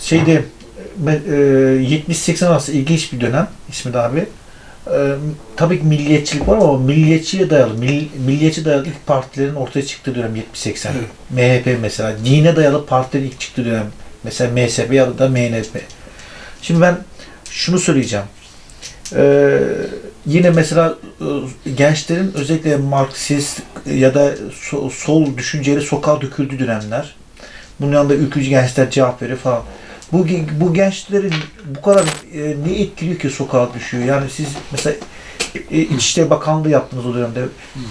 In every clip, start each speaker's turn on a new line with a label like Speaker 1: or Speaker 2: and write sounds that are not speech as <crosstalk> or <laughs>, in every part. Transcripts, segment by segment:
Speaker 1: şeyde e, 70-80 arası ilginç bir dönem İsmet abi. E, tabii ki milliyetçilik var ama milliyetçiye dayalı, mill, milliyetçi dayalı ilk partilerin ortaya çıktığı dönem 70-80.
Speaker 2: Evet.
Speaker 1: MHP mesela. Dine dayalı partilerin ilk çıktığı dönem. Mesela MSP ya da MNP. Şimdi ben şunu söyleyeceğim. Ee, yine mesela e, gençlerin özellikle Marksist ya da so- sol düşünceleri sokağa döküldüğü dönemler. Bunun yanında ülkücü gençler cevap veriyor falan. Bu, bu gençlerin bu kadar e, ne etkiliyor ki sokağa düşüyor? Yani siz mesela e, İçişleri Bakanlığı yaptınız o dönemde.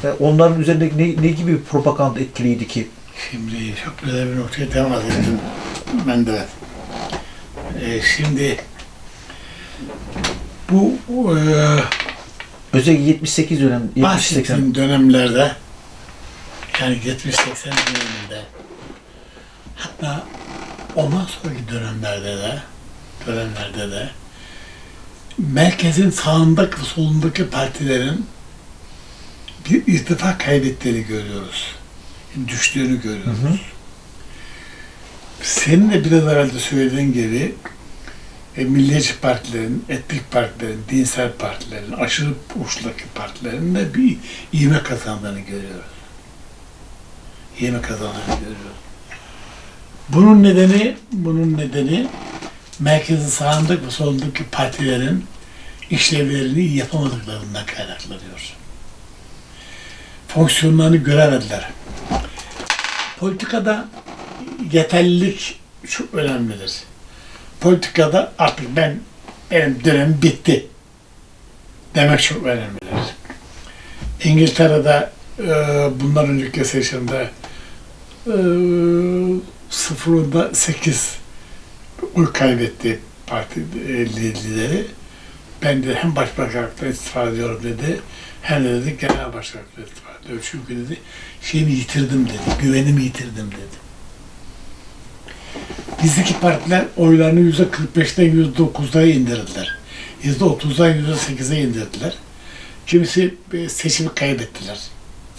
Speaker 1: E, onların üzerinde ne, ne gibi bir propaganda etkiliydi ki?
Speaker 2: Şimdi çok güzel bir noktaya temas ettim ben de. Ee, şimdi bu e,
Speaker 1: Özellikle 78 dönem, 70-80
Speaker 2: bahsettiğim dönemlerde yani 70-80 döneminde hatta ondan sonraki dönemlerde de dönemlerde de merkezin sağındaki ve solundaki partilerin bir irtifa kaybettiğini görüyoruz. Düştüğünü görüyoruz.
Speaker 1: Hı hı.
Speaker 2: Senin de biraz evvel de söylediğin gibi e, milliyetçi partilerin, etnik partilerin, dinsel partilerin, aşırı uçtaki partilerin de bir ivme kazandığını görüyoruz. İvme kazandığını görüyoruz. Bunun nedeni, bunun nedeni merkezin sağındaki ve solundaki partilerin işlevlerini yapamadıklarından kaynaklanıyor. Fonksiyonlarını göremediler. Politikada yeterlilik çok önemlidir. Politikada artık ben benim dönemim bitti demek çok önemlidir. İngiltere'de e, bundan önceki seçimde e, sıfırında sekiz oy kaybetti parti lideri. Ben de hem başbakanlıktan istifa ediyorum dedi, hem de dedi genel başkanlıktan istifa ediyorum. Çünkü dedi şeyimi yitirdim dedi, güvenimi yitirdim dedi. Bizdeki partiler oylarını yüzde 45'ten yüzde 9'a indirdiler. Yüzde 30'dan yüzde 8'e indirdiler. Kimisi seçimi kaybettiler.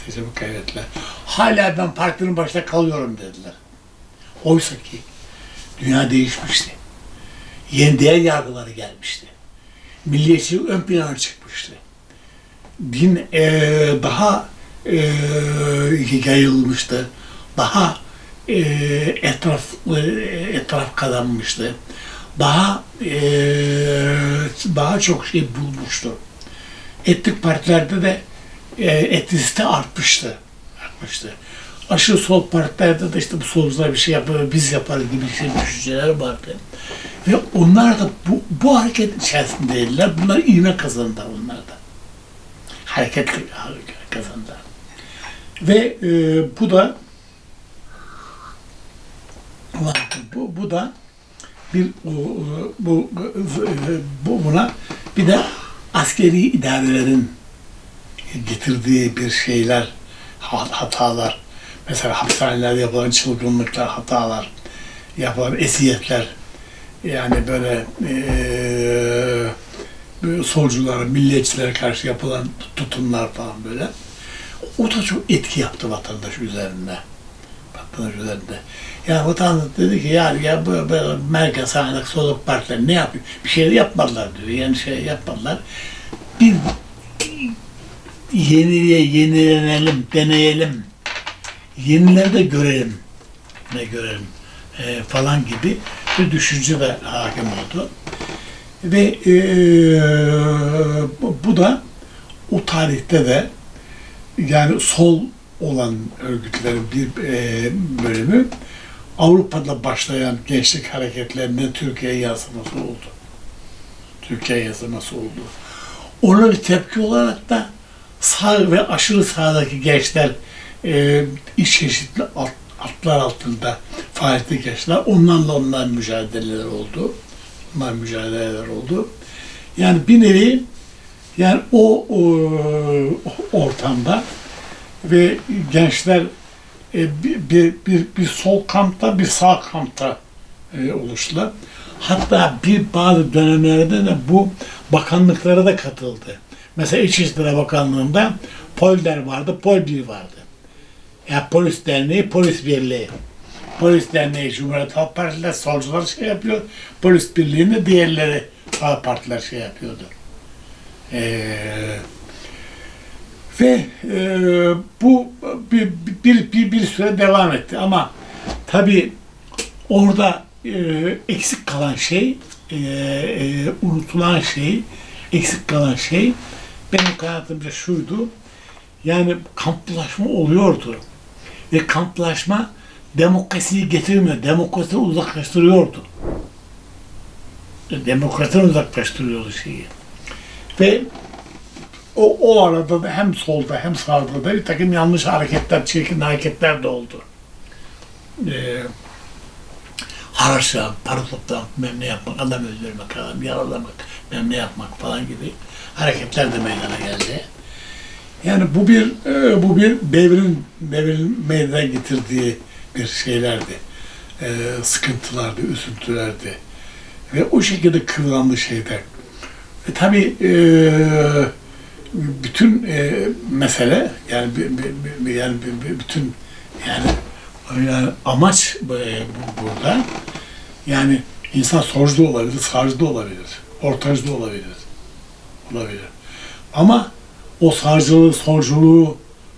Speaker 2: Seçimi kaybettiler. Hala ben partinin başında kalıyorum dediler. Oysa ki dünya değişmişti. Yeni değer yargıları gelmişti. Milliyetçilik ön plana çıkmıştı. Din eee, daha eee, yayılmıştı. Daha eee, etraf eee, etraf kazanmıştı. Daha eee, daha çok şey bulmuştu. Etnik partilerde de eee etnisite artmıştı. Artmıştı. Aşırı sol partilerde de işte bu solcular bir şey yapar, biz yaparız gibi şey düşünceler vardı. Ve onlar da bu, bu hareket içerisindeydiler. Bunlar ivme kazandılar onlar da. Hareketli kazandılar. Ve e, bu da bu, bu da bir bu, bu buna bir de askeri idarelerin getirdiği bir şeyler ha- hatalar mesela hapishanelerde yapılan çılgınlıklar hatalar yapılan esiyetler yani böyle böyle solculara, milliyetçilere karşı yapılan tutumlar falan böyle. O da çok etki yaptı vatandaş üzerinde. Vatandaş üzerinde. Yani vatandaş dedi ki yani ya böyle, böyle merkez sağlık soluk partiler ne yapıyor? Bir şey yapmadılar diyor. Yani şey yapmadılar. Bir yeniliğe yenilenelim, deneyelim. Yenileri de görelim. Ne görelim e, falan gibi bir düşünce de hakim oldu. Ve e, bu, da o tarihte de yani sol olan örgütlerin bir e, bölümü Avrupa'da başlayan gençlik hareketlerinde Türkiye'ye yansıması oldu. Türkiye'ye yansıması oldu. Ona bir tepki olarak da sağ ve aşırı sağdaki gençler e, çeşitli alt, atlar altında faaliyette gençler. Onlarla onlar mücadeleler oldu. Onlar mücadeleler oldu. Yani bir nevi yani o, o ortamda ve gençler e, bir, bir, bir, bir sol kampta bir sağ kampta e, oluştular. Hatta bir bazı dönemlerde de bu bakanlıklara da katıldı. Mesela İçişleri Bakanlığı'nda Polder vardı, Polbir vardı. Ya polis derneği, polis birliği. Polis Derneği Cumhuriyet Halk Partiler solcular şey yapıyor. Polis Birliği'nde diğerleri sağ partiler şey yapıyordu. Ee, ve e, bu bir, bir, bir, bir süre devam etti ama tabii orada e, eksik kalan şey, e, e, unutulan şey, eksik kalan şey benim kanaatimce şuydu. Yani kamplaşma oluyordu. Ve kamplaşma demokrasiyi getirmiyor. Demokrasi uzaklaştırıyordu. Demokrasiden uzaklaştırıyordu şeyi. Ve o, o arada da hem solda hem sağda da bir takım yanlış hareketler, çirkin hareketler de oldu. Ee, haraçla, para toplamak, memle yapmak, adam öldürmek, adam yaralamak, memle yapmak falan gibi hareketler de meydana geldi. Yani bu bir e, bu bir devrin devrin meydana getirdiği bir şeylerdi. E, sıkıntılardı, üzüntülerdi. Ve o şekilde kıvrandı şeyde. E, tabii e, bütün e, mesele yani yani bütün yani yani amaç e, bu- burada yani insan solcu da olabilir, sağcı da olabilir, ortacı da olabilir. Olabilir. Ama o sağcılığı, solculuğu,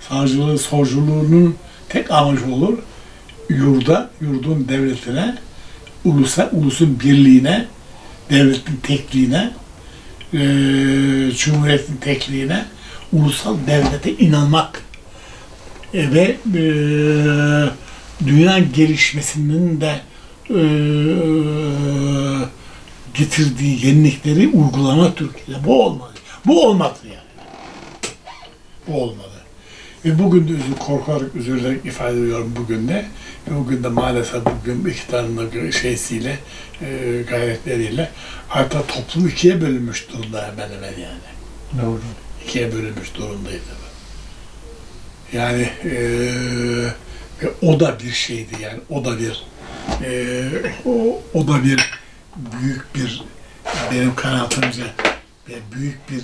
Speaker 2: sağcılığı, solculuğunun tek amacı olur yurda, yurdun devletine, ulusa, ulusun birliğine, devletin tekliğine, eee cumhuriyetin tekliğine, ulusal devlete inanmak E, ve eee, dünya gelişmesinin de eee, getirdiği yenilikleri uygulama Türkiye'de. Bu olmadı. Bu olmadı yani. Bu olmadı. Ve bugün de üzü, korkarak, üzülerek ifade ediyorum bugün de. Ve bugün de maalesef bugün iktidarın da şeysiyle, e, gayretleriyle hatta toplum ikiye bölünmüş durumda hemen hemen yani.
Speaker 1: Doğru.
Speaker 2: İkiye bölünmüş durumdaydı. Yani e, ve o da bir şeydi yani o da bir e, o, o da bir büyük bir benim kanaatimce büyük bir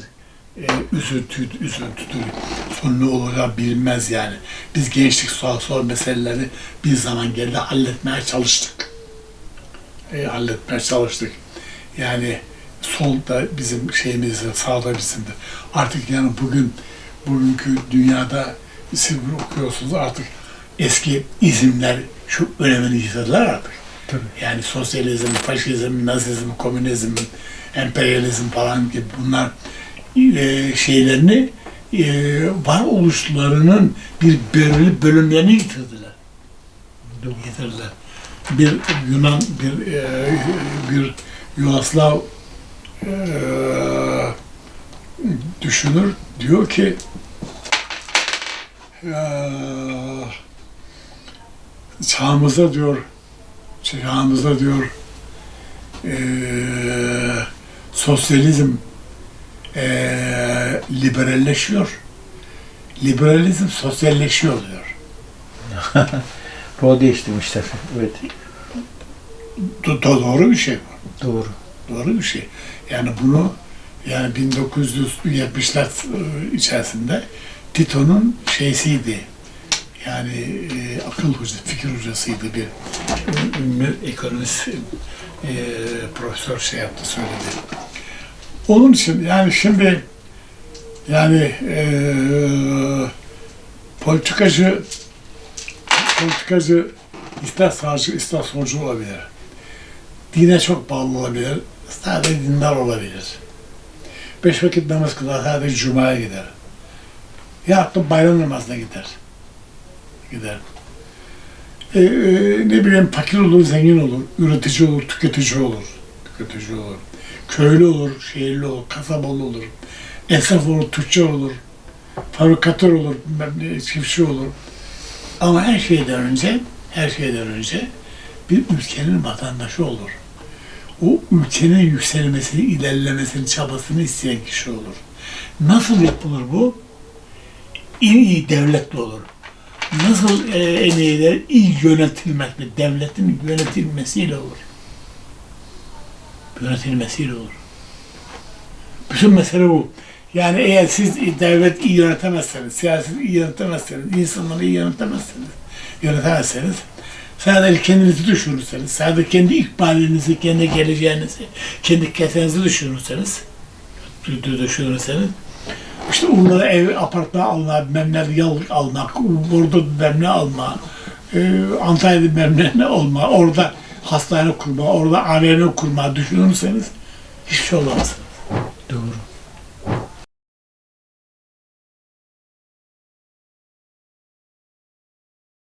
Speaker 2: e, üzüntü, üzüntüdür. Olacağı bilinmez yani. Biz gençlik sağ sol meseleleri bir zaman geldi halletmeye çalıştık. E, halletmeye çalıştık. Yani sol da bizim şeyimizdir, sağda bizimdir. Artık yani bugün bugünkü dünyada siz bunu okuyorsunuz artık eski izimler şu önemini yitirdiler artık.
Speaker 1: Tabii.
Speaker 2: Yani sosyalizm, faşizm, nazizm, komünizm, emperyalizm falan gibi bunlar e, şeylerini e, varoluşlarının bir belirli bölümlerini yitirdiler. Yitirdiler. Bir Yunan, bir e, bir Yugoslav e, düşünür diyor ki e, çağımızda diyor çağımızda diyor e, sosyalizm e, liberalleşiyor. Liberalizm sosyalleşiyor diyor. <laughs>
Speaker 1: Rol değiştirmişler. Evet.
Speaker 2: Do- do- doğru bir şey bu.
Speaker 1: Doğru.
Speaker 2: Doğru bir şey. Yani bunu yani 1970'ler e, içerisinde Tito'nun şeysiydi. Yani e, akıl hocası, fikir hocasıydı bir ünlü ekonomist e, profesör şey yaptı, söyledi. Onun için yani şimdi yani e, politikacı politikacı ister sağcı ister solcu olabilir. Dine çok bağlı olabilir. Sadece dindar olabilir. Beş vakit namaz kılar, sadece cumaya gider. Ya da bayram namazına gider. Gider. E, e, ne bileyim fakir olur, zengin olur, üretici olur, tüketici olur. Tüketici olur. Köylü olur, şehirli olur, kasabalı olur. Esnaf olur, tüccar olur. Fabrikatör olur, çiftçi olur. Ama her şeyden önce, her şeyden önce bir ülkenin vatandaşı olur. O ülkenin yükselmesini, ilerlemesini, çabasını isteyen kişi olur. Nasıl yapılır bu? En iyi devletle olur. Nasıl e, en iyi, iyi yönetilmekle, devletin yönetilmesiyle olur. Yönetilmesiyle olur. Bütün mesele bu. Yani eğer siz devlet iyi yönetemezseniz, siyaset iyi yönetemezseniz, insanları iyi yönetemezseniz, yönetemezseniz sadece kendinizi düşünürseniz, sadece kendi ikbalinizi, kendi geleceğinizi, kendi kesenizi düşünürseniz, dü- dü- düşünürseniz, işte onlara ev, apartman alma, bilmem ne yallık almak, burada bilmem alma, e, Antalya'da bilmem olma, orada hastane kurma, orada AVM kurma düşünürseniz hiçbir şey olamaz.